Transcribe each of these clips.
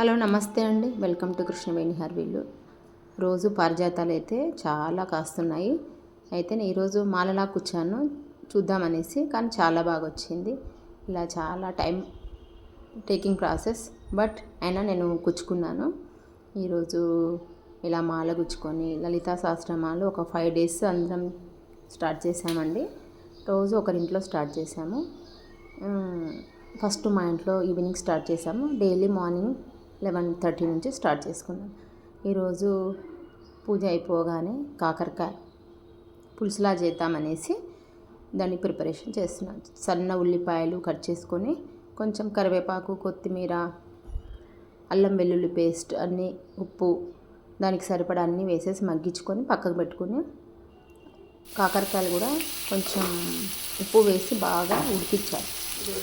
Hello నమస్తే అండి. Welcome to Krishnaveni హర్వీళ్ళు రోజు పారిజాతాలు అయితే చాలా కాస్తున్నాయి. అయితే నేను ఈరోజు మాలలా కూర్చాను చూద్దామనేసి కానీ చాలా బాగా వచ్చింది. ఇలా చాలా టైం టేకింగ్ ప్రాసెస్ బట్ అయినా నేను కుచ్చుకున్నాను ఈరోజు ఇలా మాల గుచ్చుకొని లలితా సహస్రమాలు ఒక ఫైవ్ డేస్ అందరం స్టార్ట్ చేసామండి రోజు ఒకరింట్లో స్టార్ట్ చేశాము. ఫస్ట్ మా ఇంట్లో ఈవినింగ్ స్టార్ట్ చేశాము. డైలీ మార్నింగ్ లెవెన్ థర్టీ నుంచి స్టార్ట్ చేసుకున్నాం. ఈరోజు పూజ అయిపోగానే కాకరకాయ పులుసులా చేద్దామనేసి దాన్ని ప్రిపరేషన్ చేస్తున్నాను సన్న ఉల్లిపాయలు కట్ చేసుకొని కొంచెం కరివేపాకు కొత్తిమీర అల్లం వెల్లుల్లి పేస్ట్ అన్నీ ఉప్పు దానికి సరిపడా అన్నీ వేసేసి మగ్గించుకొని పక్కకు పెట్టుకుని కాకరకాయలు కూడా కొంచెం ఉప్పు వేసి బాగా ఉడికించాలి.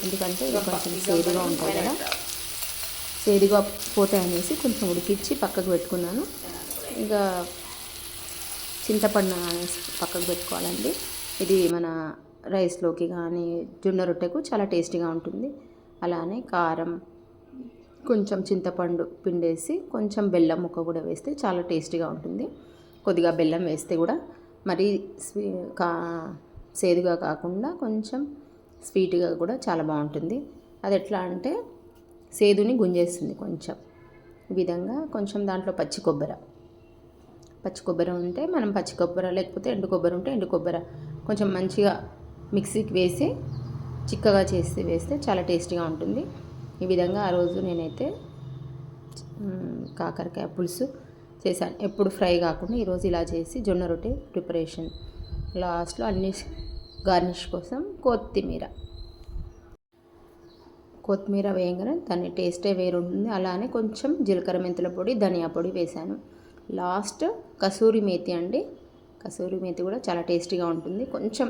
ఎందుకంటే ఇది కొంచెం సేదుగా ఉంటుంది కదా. సేదుగా పోతాయి అనేసి కొంచెం ఉడికించి పక్కకు పెట్టుకున్నాను. ఇంకా చింతపండు అనేసి పక్కకు పెట్టుకోవాలండి. ఇది మన రైస్లోకి కానీ జొన్న రొట్టెకు చాలా టేస్టీగా ఉంటుంది. అలానే కారం కొంచెం చింతపండు పిండేసి కొంచెం బెల్లం ముక్క కూడా వేస్తే చాలా టేస్టీగా ఉంటుంది. కొద్దిగా బెల్లం వేస్తే కూడా మరీ స్వీ కా సేదుగా కాకుండా కొంచెం స్వీట్గా కూడా చాలా బాగుంటుంది. అది ఎట్లా అంటే సేదుని గుంజేస్తుంది కొంచెం. ఈ విధంగా కొంచెం దాంట్లో పచ్చి కొబ్బరి. పచ్చి కొబ్బరి ఉంటే మనం పచ్చి కొబ్బరి లేకపోతే ఎండు కొబ్బరి ఉంటే ఎండు కొబ్బరి. కొంచెం మంచిగా మిక్సీకి వేసి చిక్కగా చేసి వేస్తే చాలా టేస్టీగా ఉంటుంది. ఈ విధంగా ఆ రోజు నేనైతే కాకరకాయ పులుసు చేశాను. ఎప్పుడు ఫ్రై కాకుండా ఈరోజు ఇలా చేసి జొన్న రొట్టె ప్రిపరేషన్. లాస్ట్లో అన్ని గార్నిష్ కోసం కొత్తిమీర. కొత్తిమీర వేయగానే దాని టేస్టే వేరు ఉంటుంది అలానే కొంచెం జీలకర్ర మెంతుల పొడి ధనియా పొడి వేశాను లాస్ట్ కసూరి మేతి అండి. కసూరి మేతి కూడా చాలా టేస్టీగా ఉంటుంది. కొంచెం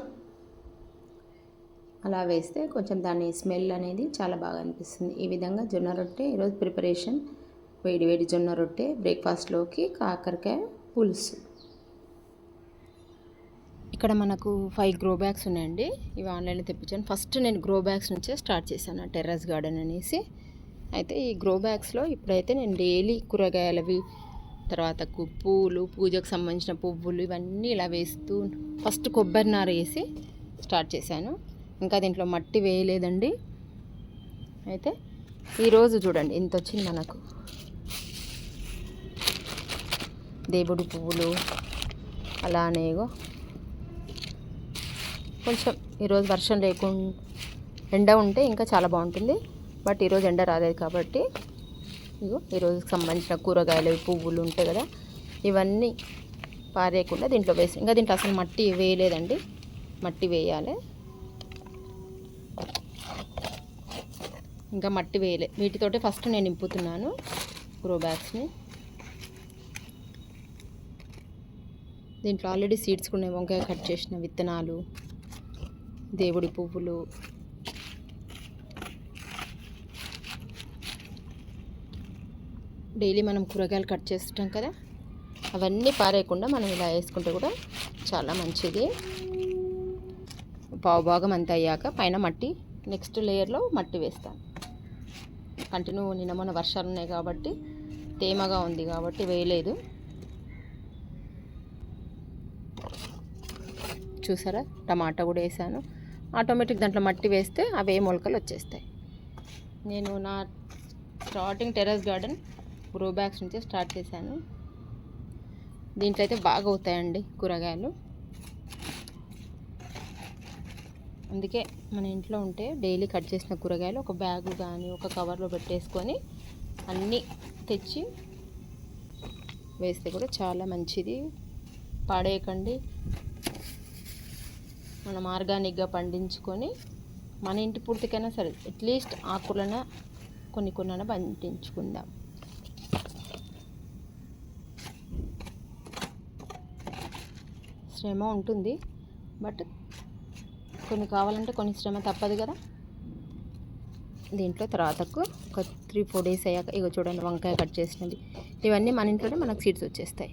అలా వేస్తే కొంచెం దాని స్మెల్ అనేది చాలా బాగా అనిపిస్తుంది. ఈ విధంగా జొన్న రొట్టె ఈరోజు ప్రిపరేషన్ వేడి వేడి జొన్న రొట్టె బ్రేక్ఫాస్ట్లోకి కాకరకాయ పులుసు. ఇక్కడ మనకు ఫైవ్ గ్రో బ్యాగ్స్ ఉన్నాయండి. ఇవి ఆన్లైన్లో తెప్పించాను. ఫస్ట్ నేను గ్రో బ్యాగ్స్ నుంచే స్టార్ట్ చేశాను టెర్రస్ గార్డెన్ అనేసి. అయితే ఈ గ్రో బ్యాగ్స్లో ఇప్పుడైతే నేను డైలీ కూరగాయలవి తర్వాత పూలు పూజకు సంబంధించిన పువ్వులు ఇవన్నీ ఇలా వేస్తూ ఫస్ట్ కొబ్బరి నార వేసి స్టార్ట్ చేశాను. ఇంకా దీంట్లో మట్టి వేయలేదండి. అయితే ఈరోజు చూడండి ఇంత వచ్చింది మనకు. దేవుడి పువ్వులు అలానేగో కొంచెం ఈరోజు వర్షం లేకుండా ఎండ ఉంటే ఇంకా చాలా బాగుంటుంది. బట్ ఈరోజు ఎండ రాలేదు కాబట్టి ఇగో ఈరోజుకి సంబంధించిన కూరగాయలు పువ్వులు ఉంటాయి కదా ఇవన్నీ పారేయకుండా దీంట్లో వేసి ఇంకా దీంట్లో అసలు మట్టి వేయలేదండి. మట్టి వేయాలి. ఇంకా మట్టి వేయలే. వీటితోటే ఫస్ట్ నేను నింపుతున్నాను గ్రో బ్యాగ్స్ని. దీంట్లో ఆల్రెడీ సీడ్స్ కూడా వంకాయ కట్ చేసిన విత్తనాలు. దేవుడి పువ్వులు. డైలీ మనం కూరగాయలు కట్ చేస్తుంటాం కదా అవన్నీ పారేయకుండా మనం ఇలా వేసుకుంటే కూడా చాలా మంచిది. పావు భాగం అంత అయ్యాక పైన మట్టి నెక్స్ట్ లేయర్లో మట్టి వేస్తాను. కంటిన్యూ నిన్న మొన్న వర్షాలు ఉన్నాయి కాబట్టి తేమగా ఉంది కాబట్టి వేయలేదు. చూసారా? టమాటా కూడా వేసాను. ఆటోమేటిక్ దాంట్లో మట్టి వేస్తే అవే మొలకలు వచ్చేస్తాయి. నేను నా starting terrace garden grow bags నుంచి స్టార్ట్ చేశాను. దీంట్లో అయితే బాగా అవుతాయండి కూరగాయలు. అందుకే మన ఇంట్లో ఉంటే డైలీ కట్ చేసిన కూరగాయలు ఒక బ్యాగ్ కానీ ఒక కవర్లో పెట్టేసుకొని అన్నీ తెచ్చి వేస్తే కూడా చాలా మంచిది. పాడేయకండి. మనం ఆర్గానిక్గా పండించుకొని మన ఇంటి పూర్తికైనా సరే అట్లీస్ట్ ఆకులన కొన్ని కొన్ని పండించుకుందాం. శ్రమ ఉంటుంది బట్ కొన్ని కావాలంటే కొన్ని శ్రమ తప్పదు కదా. దీంట్లో తర్వాతకు ఒక త్రీ ఫోర్ డేస్ అయ్యాక ఇగో చూడండి వంకాయ కట్ చేసినది. ఇవన్నీ మన ఇంట్లోనే మనకు సీడ్స్ వచ్చేస్తాయి.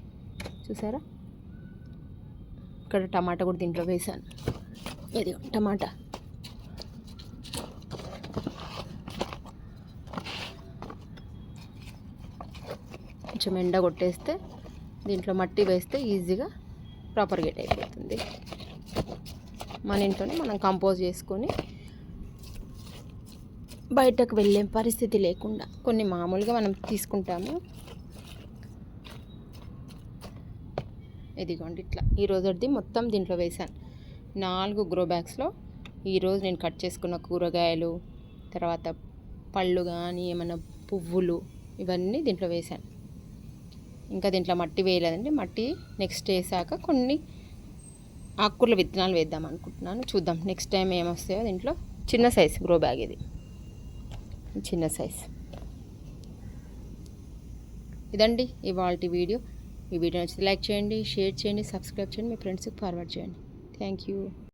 చూసారా? ఇక్కడ టమాటా కూడా దీంట్లో వేసాను ఇది టమాటా. కొంచెం ఎండ కొట్టేస్తే దీంట్లో మట్టి వేస్తే ఈజీగా ప్రాపర్గేట్ అయిపోతుంది. మన ఇంట్లోనే మనం కంపోజ్ చేసుకొని బయటకు వెళ్ళే పరిస్థితి లేకుండా కొన్ని మామూలుగా మనం తీసుకుంటాము. ఇదిగోండి ఇట్లా. ఈరోజు రోజుది మొత్తం దీంట్లో వేసాను నాలుగు గ్రో బ్యాగ్స్లో ఈరోజు నేను కట్ చేసుకున్న కూరగాయలు తర్వాత పళ్ళు కానీ ఏమైనా పువ్వులు ఇవన్నీ దీంట్లో వేసాను ఇంకా దీంట్లో మట్టి వేయలేదండి. మట్టి నెక్స్ట్ వేసాక కొన్ని ఆకుకూరల విత్తనాలు వేద్దాం అనుకుంటున్నాను. చూద్దాం నెక్స్ట్ టైం ఏమొస్తాయో దీంట్లో. చిన్న సైజ్ గ్రో బ్యాగ్ ఇది. చిన్న సైజ్ ఇదండి ఇవాళ వీడియో. ఈ వీడియో నచ్చితే లైక్ చేయండి షేర్ చేయండి సబ్స్క్రైబ్ చేయండి మీ ఫ్రెండ్స్కి ఫార్వర్డ్ చేయండి. Thank you.